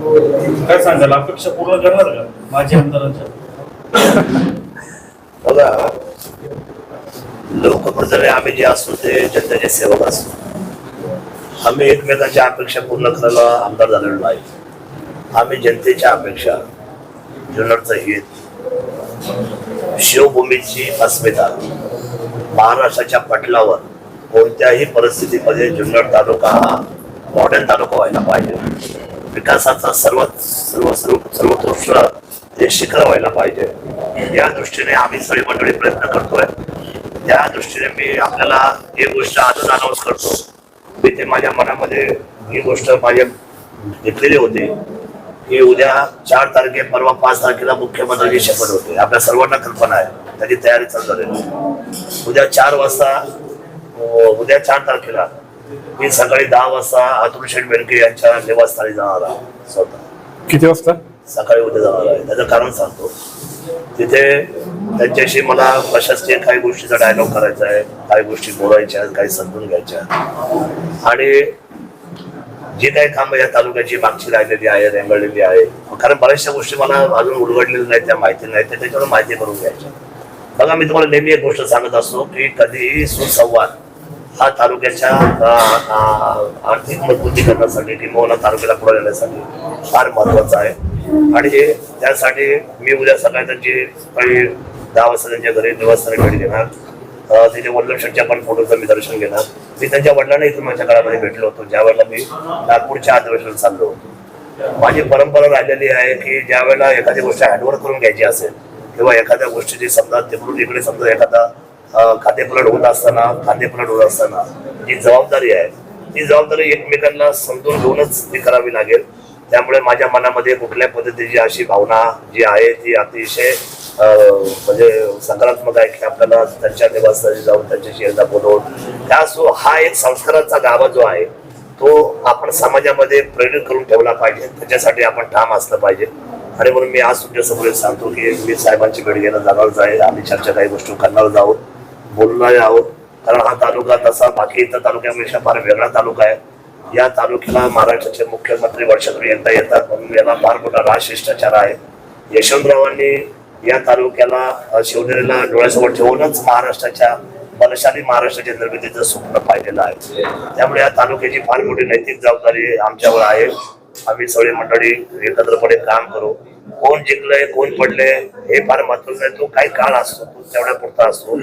काय सांगाल? अपेक्षा पूर्ण करणार का माझ्या आमदारांच्या बघा लोकप्रतिनिधी आम्ही जे असतो ते जनतेचे सेवक असतो. आम्ही एकमेकांच्या अपेक्षा पूर्ण करायला आमदार झालेलो नाही. आम्ही जनतेच्या अपेक्षा जुन्नरचं हित शिवभूमीची अस्मिता महाराष्ट्राच्या पटलावर कोणत्याही परिस्थितीमध्ये जुन्नर तालुका हा मॉडेल तालुका व्हायला पाहिजे. विकासाचा सर्वात सर्व सर्व सर्वोत्कृष्ट ते शिखर व्हायला पाहिजे. या दृष्टीने आम्ही सगळी मंडळी प्रयत्न करतोय. त्या दृष्टीने मी आपल्याला ही गोष्ट आजच अनाऊन्स करतो. मी ते माझ्या मनामध्ये ही गोष्ट माझ्या घेतलेली होती. की उद्या चार तारखे परवा पाच तारखेला मुख्यमंत्र्यांची शपथ होते. आपल्या सर्वांना कल्पना आहे. त्याची तयारी चालू झालेली उद्या चार वाजता उद्या चार तारखेला मी सकाळी दहा वाजता अतुल शेठ बेनके यांच्या निवासस्थानी जाणार आहे स्वतः. किती वाजता? सकाळी उद्या जाणार आहे. त्याचं कारण सांगतो. तिथे त्यांच्याशी मला प्रशासकीय काही गोष्टीचा डायलॉग करायचा आहे काही गोष्टी बोलायच्या आहेत काही समजून घ्यायच्या आहेत. आणि जी काही कामं या तालुक्याची मागची राहिलेली आहे रेंगळलेली आहे कारण बऱ्याचशा गोष्टी मला अजून उलगडलेल्या नाहीत त्या माहिती नाही त्या त्याच्यावर माहिती करून घ्यायच्या. बघा मी तुम्हाला नेहमी एक गोष्ट सांगत असतो की कधीही सुसंवाद हा तालुक्याच्या आर्थिक मजबूती करण्यासाठी किंवा तालुक्याला पुढे जाण्यासाठी फार महत्त्वाचा आहे. आणि त्यासाठी मी उद्या सकाळी त्यांची काही दहा वाजता त्यांच्या घरी निवासस्थानी भेट घेणार. तिथे त्यांच्या पण फोटोचं मी दर्शन घेणार. मी त्यांच्या वडिलांना इथून माझ्या काळामध्ये भेटलो होतो ज्या वेळेला मी नागपूरच्या अधिवेशनात चाललो होतो. माझी परंपरा राहिलेली आहे की ज्या वेळेला एखादी गोष्ट हँडवर्क करून घ्यायची असेल किंवा एखाद्या गोष्टीची समजा तिकडून इकडे समजा एखादा खातेपलट होत असताना खातेपलट होत असताना जी जबाबदारी आहे ती जबाबदारी एकमेकांना समजून घेऊनच ती करावी लागेल. त्यामुळे माझ्या मनामध्ये कुठल्या पद्धतीची अशी भावना जी आहे ती अतिशय म्हणजे सकारात्मक आहे की आपल्याला त्यांच्या निवासस्थानी जाऊन त्यांच्याशी एकदा बोलवून त्या सो हा एक संस्काराचा गाभा जो आहे तो आपण समाजामध्ये प्रेरित करून ठेवला पाहिजे. त्याच्यासाठी आपण ठाम असलं पाहिजे. आणि म्हणून मी आज तुमच्यासमोर सांगतो की मी साहेबांची भेट घेणं जाणारच आहे आम्ही चर्चा काही गोष्टी करणार आहोत बोलणार आहोत. कारण हा तालुका तसा बाकी इतर तालुक्यापेक्षा फार वेगळा तालुका आहे. या तालुक्याला महाराष्ट्राचे मुख्यमंत्री वर्षातून एकदा येतात म्हणून याला फार मोठा राजशिष्टाचार आहे. यशवंतरावांनी या तालुक्याला शिवनेरीला डोळ्यासमोर ठेवूनच महाराष्ट्राच्या बलशाली महाराष्ट्राच्या निर्मितीचं स्वप्न पाहिलेलं आहे. त्यामुळे या तालुक्याची फार मोठी नैतिक जबाबदारी आमच्यावर आहे. आम्ही सगळी मंडळी एकत्रपणे काम करू. कोण जिंकलंय कोण पडले हे फार महत्वाचं आहे. तो काही काळ असतो तो तेवढ्या पुरता असतो